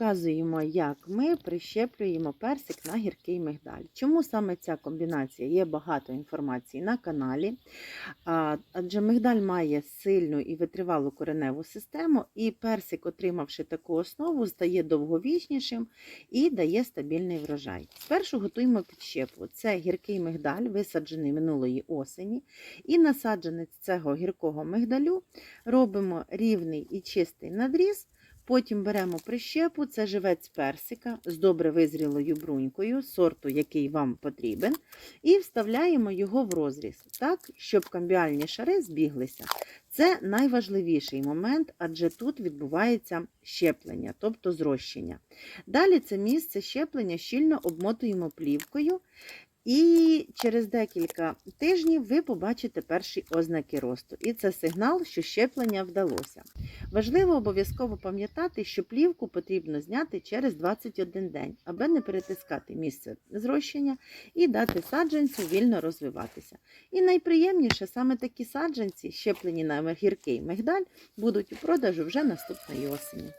показуємо, як ми прищеплюємо персик на гіркий мигдаль. Чому саме ця комбінація? Є багато інформації на каналі, адже мигдаль має сильну і витривалу кореневу систему, і персик, отримавши таку основу, стає довговічнішим і дає стабільний врожай. Спершу готуємо підщепу. Це гіркий мигдаль, висаджений минулої осені, і насадженець цього гіркого мигдалю робимо рівний і чистий надріз. Потім беремо прищепу, це живець персика з добре визрілою брунькою, сорту, який вам потрібен, і вставляємо його в розріз, так, щоб камбіальні шари збіглися. Це найважливіший момент, адже тут відбувається щеплення, тобто зрощення. Далі це місце щеплення щільно обмотуємо плівкою. І через декілька тижнів ви побачите перші ознаки росту. І це сигнал, що щеплення вдалося. Важливо обов'язково пам'ятати, що плівку потрібно зняти через 21 день, аби не перетискати місце зрощення і дати саджанцю вільно розвиватися. І найприємніше саме такі саджанці, щеплені на гіркий мигдаль, будуть у продажу вже наступної осені.